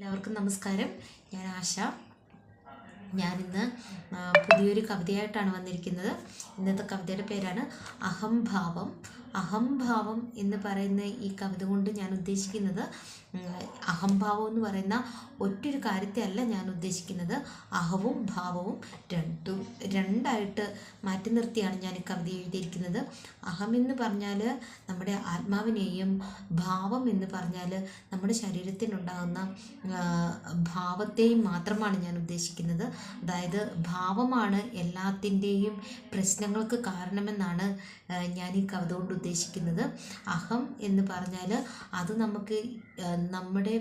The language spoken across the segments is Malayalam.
എല്ലാവർക്കും നമസ്കാരം. ഞാൻ ആശ. ഞാനിന്ന് പുതിയൊരു കവിതയായിട്ടാണ് വന്നിരിക്കുന്നത്. ഇന്നത്തെ കവിതയുടെ പേരാണ് അഹംഭാവം. അഹംഭാവം എന്ന് പറയുന്ന ഈ കവിത കൊണ്ട് ഞാൻ ഉദ്ദേശിക്കുന്നത് അഹംഭാവം എന്ന് പറയുന്ന ഒറ്റൊരു കാര്യത്തെ അല്ല ഞാൻ ഉദ്ദേശിക്കുന്നത്. അഹവും ഭാവവും രണ്ടും രണ്ടായിട്ട് മാറ്റി നിർത്തിയാണ് ഞാൻ കവിത എഴുതിയിരിക്കുന്നത്. അഹം എന്ന് പറഞ്ഞാൽ നമ്മുടെ ആത്മാവിനെയും ഭാവം എന്ന് പറഞ്ഞാൽ നമ്മുടെ ശരീരത്തിനുണ്ടാകുന്ന ഭാവത്തെയും മാത്രമാണ് ഞാൻ ഉദ്ദേശിക്കുന്നത്. അതായത് ഭാവമാണ് എല്ലാത്തിന്റെയും പ്രശ്നങ്ങൾക്ക് കാരണമെന്നാണ് ഞാൻ ഈ കവിത കൊണ്ട് ഉദ്ദേശിക്കുന്നത്. അഹം എന്ന് പറഞ്ഞാൽ അത് നമുക്ക് നമ്മുടെ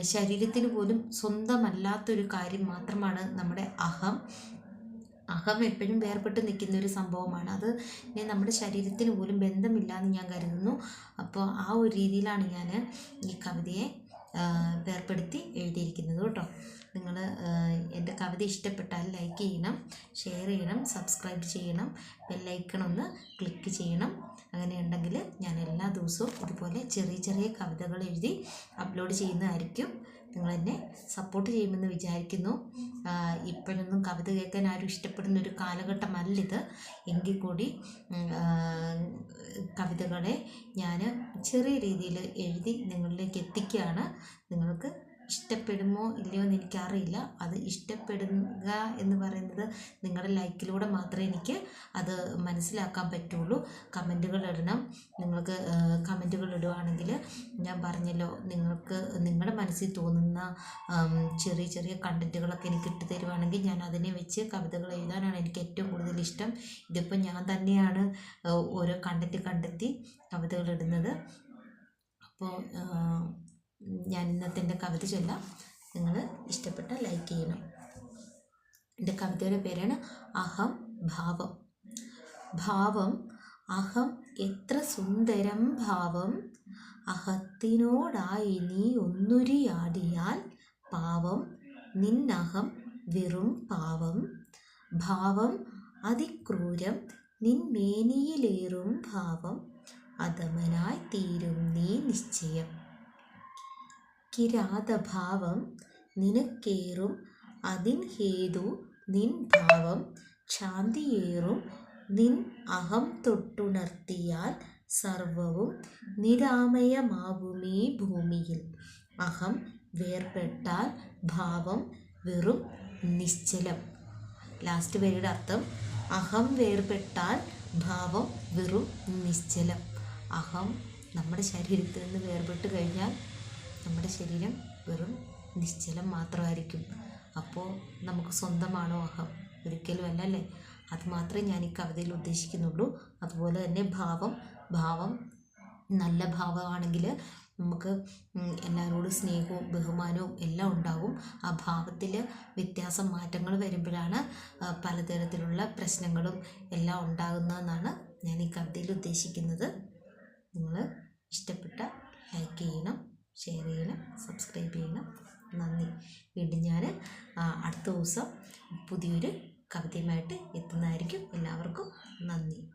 ശരീരത്തിന് പോലും സ്വന്തമല്ലാത്തൊരു കാര്യം മാത്രമാണ് നമ്മുടെ അഹം. അഹം എപ്പോഴും വേർപെട്ട് നിൽക്കുന്ന ഒരു സംഭവമാണ്. അത് ഞാൻ നമ്മുടെ ശരീരത്തിന് പോലും ബന്ധമില്ല എന്ന് ഞാൻ കരുതുന്നു. അപ്പോൾ ആ ഒരു രീതിയിലാണ് ഞാൻ ഈ കവിതയെ വേർപ്പെടുത്തി എഴുതിയിരിക്കുന്നത്. കവിത ഇഷ്ടപ്പെട്ടാൽ ലൈക്ക് ചെയ്യണം ഷെയർ ചെയ്യണം സബ്സ്ക്രൈബ് ചെയ്യണം ബെല്ലൈക്കൺ ഒന്ന് ക്ലിക്ക് ചെയ്യണം. അങ്ങനെയുണ്ടെങ്കിൽ ഞാൻ എല്ലാ ദിവസവും ഇതുപോലെ ചെറിയ ചെറിയ കവിതകൾ എഴുതി അപ്ലോഡ് ചെയ്യുന്നതായിരിക്കും. നിങ്ങൾ എന്നെ സപ്പോർട്ട് ചെയ്യുമെന്ന് വിചാരിക്കുന്നു. ഇപ്പോഴൊന്നും കവിത കേൾക്കാൻ ആരും ഇഷ്ടപ്പെടുന്ന ഒരു കാലഘട്ടമല്ലിത്. എങ്കിൽ കൂടി കവിതകളെ ഞാൻ ചെറിയ രീതിയിൽ എഴുതി നിങ്ങളിലേക്ക് എത്തിക്കുകയാണ്. നിങ്ങൾക്ക് ഇഷ്ടപ്പെടുമോ ഇല്ലയോ എന്ന് എനിക്കറിയില്ല. അത് ഇഷ്ടപ്പെടുക എന്ന് പറയുന്നത് നിങ്ങളുടെ ലൈക്കിലൂടെ മാത്രമേ എനിക്ക് അത് മനസ്സിലാക്കാൻ പറ്റുള്ളൂ. കമന്റുകൾ ഇടണം. നിങ്ങൾക്ക് കമന്റുകൾ ഇടുവാണെങ്കിൽ ഞാൻ പറഞ്ഞല്ലോ നിങ്ങൾക്ക് നിങ്ങളുടെ മനസ്സിൽ തോന്നുന്ന ചെറിയ ചെറിയ കണ്ടന്റുകളൊക്കെ എനിക്ക് ഇട്ട് തരുവാണെങ്കിൽ ഞാൻ അതിനെ വെച്ച് കവിതകൾ എഴുതാനാണ് എനിക്ക് ഏറ്റവും കൂടുതൽ ഇഷ്ടം. ഇതിപ്പോൾ ഞാൻ തന്നെയാണ് ഓരോ കണ്ടന്റ് കണ്ടെത്തി കവിതകൾ ഇടുന്നത്. അപ്പോൾ ഞാൻ ഇന്നത്തെ എന്റെ കവിത ചൊല്ലാം. നിങ്ങൾ ഇഷ്ടപ്പെട്ട ലൈക്ക് ചെയ്യണം. എന്റെ കവിതയുടെ പേരാണ് അഹം ഭാവം. ഭാവം അഹം എത്ര സുന്ദരം ഭാവം. അഹത്തിനോടായി നീ ഒന്നുരിയാടിയാൽ പാവം. നിന്നഹം വെറും പാവം. ഭാവം അതിക്രൂരം നിൻ മേനിയിലേറും ഭാവം. അധമനായി തീരും നീ നിശ്ചയം. കിരാതഭാവം നിനക്കേറും അതിൻ ഹേതു നിൻ ഭാവം ശാന്തിയേറും നിൻ അഹം തൊട്ടുണർത്തിയാൽ സർവവും നിരാമയമാകുമീ ഭൂമിയിൽ. അഹം വേർപെട്ടാൽ ഭാവം വെറും നിശ്ചലം. ലാസ്റ്റ് വരിയുടെ അർത്ഥം അഹം വേർപെട്ടാൽ ഭാവം വെറും നിശ്ചലം. അഹം നമ്മുടെ ശരീരത്തിൽ നിന്ന് വേർപെട്ട് കഴിഞ്ഞാൽ നമ്മുടെ ശരീരം വെറും നിശ്ചലം മാത്രമായിരിക്കും. അപ്പോൾ നമുക്ക് സ്വന്തമാണോ അഹം? ഒരിക്കലും അല്ല? അല്ലേ അത് മാത്രമേ ഞാൻ ഈ കവിതയിൽ ഉദ്ദേശിക്കുന്നുള്ളൂ. അതുപോലെ തന്നെ ഭാവം. ഭാവം നല്ല ഭാവമാണെങ്കിൽ നമുക്ക് എല്ലാവരോടും സ്നേഹവും ബഹുമാനവും എല്ലാം ഉണ്ടാകും. ആ ഭാവത്തിൽ വ്യത്യാസം മാറ്റങ്ങൾ വരുമ്പോഴാണ് പലതരത്തിലുള്ള പ്രശ്നങ്ങളും എല്ലാം ഉണ്ടാകുന്നതെന്നാണ് ഞാൻ ഈ കവിതയിൽ ഉദ്ദേശിക്കുന്നത്. നിങ്ങൾ ഇഷ്ടപ്പെട്ട ലൈക്ക് ചെയ്യണം. ഷെയർ ചെയ്യണം സബ്സ്ക്രൈബ് ചെയ്യണം. നന്ദി. വീണ്ടും ഞാൻ അടുത്ത ദിവസം പുതിയൊരു കവിതയുമായിട്ട് എത്തുന്നതായിരിക്കും. എല്ലാവർക്കും നന്ദി.